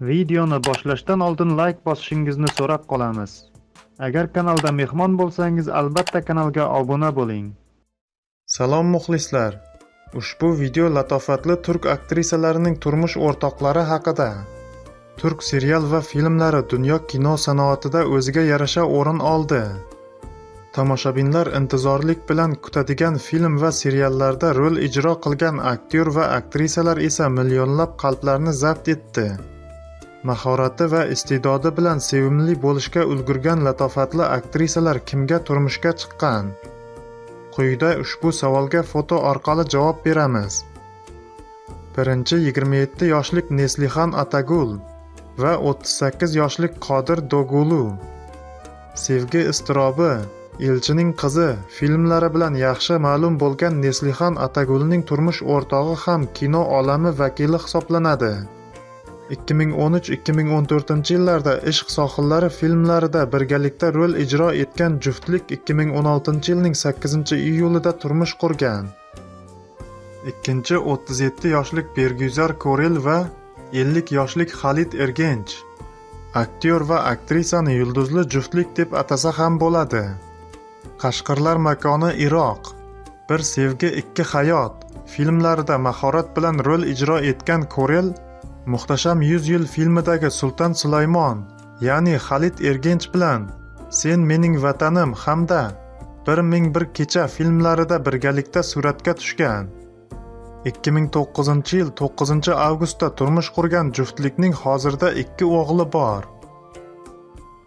Videoni boshlashdan oldin like bosishingizni so'rab qolamiz. Agar kanalda mehmon bo'lsangiz, albatta kanalga obuna bo'ling. Salom muxlislar. Ushbu video latofatli turk aktrisalarining turmush o'rtoqlari haqida. Turk serial va filmlari dunyo kino sanoatida o'ziga yarasha o'rin oldi. Tomoshabinlar intizorlik bilan kutadigan film va seriallarda rol ijro qilgan aktyor va aktrisalar esa millionlab qalblarni zabt etdi. Mahorati va iste'dodi bilan sevimli bo'lishga ulgurgan latofatli aktrisalar kimga turmushga chiqqan? Quyida ushbu savolga foto orqali javob beramiz. Birinchi 27 yoshlik Neslihan Atagul va 38 yoshlik Qodir Dogulu. Sevgi iztirobi, Elchining qizi filmlari bilan yaxshi ma'lum bo'lgan Neslihan Atagulning turmush o'rtog'i ham kino olami vakili hisoblanadi. 2013-2014 yillarda Ishq sohillari filmlarida birgalikda rol ijro etgan juftlik 2016 yilning 8-iyulida turmush qurgan. Ikkinchi 37 yoshlik Berguzar Korel va 50 yoshlik Xalid Ergench. Aktyor va aktrisani yulduzli juftlik deb atasa ham bo'ladi. Qashqirlar makoni Iroq. Bir sevgi, ikki hayot filmlarida mahorat bilan rol ijro etgan Korel Muhtasham 100 yil filmidagi Sulton Sulaymon, ya'ni Xalid Ergench bilan Sen mening vatanim hamda 1001 kecha filmlarida birgalikda suratga tushgan. 2009 yil 9 avgustda turmush qurgan juftlikning hozirda ikki o'g'li bor.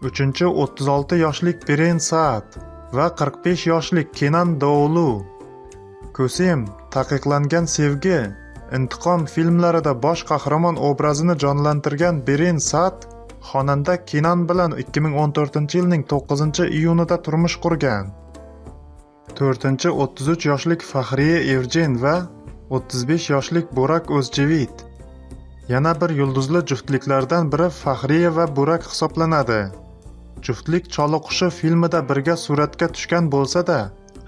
3 36 yoshlik Beren saat va 45 yoshlik Kenan Doulu. ko'sim taqiqlangan sevgi, intiqom filmlarida bosh qahramon obrazini jonlantirgan Beren Saad xonanda Kenan bilan 2014 yilning 9 iyunida turmush qurgan. 4 33 yoshlik Fahriye Evjen va 35 yoshlik Burak O'zchivit. Yana bir yulduzli juftliklardan biri Fahriye va Burak hisoblanadi. Juftlik Choliqushi filmida birga suratga tushgan bo'lsa-da,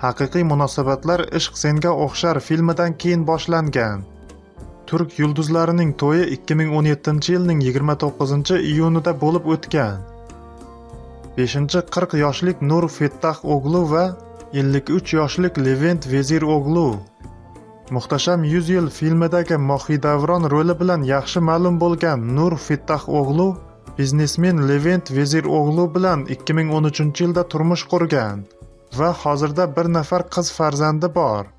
haqiqiy munosabatlar Ishq senga o'xshar filmidan keyin boshlangan. Turk yulduzlarining to'yi 2017 yilning 29 iyunida bo'lib o'tgan. 5-40 yoshlik Nur Fettah o'g'lu va 53 yoshlik Levent Vezir o'g'lu. Muhtasham 100 yil filmidagi Mohidavron roli bilan yaxshi ma'lum bo'lgan Nur Fettah o'g'lu biznesmen Levent Vezir o'g'lu bilan 2013 yilda turmush qurgan va hozirda bir nafar qiz farzandi bor.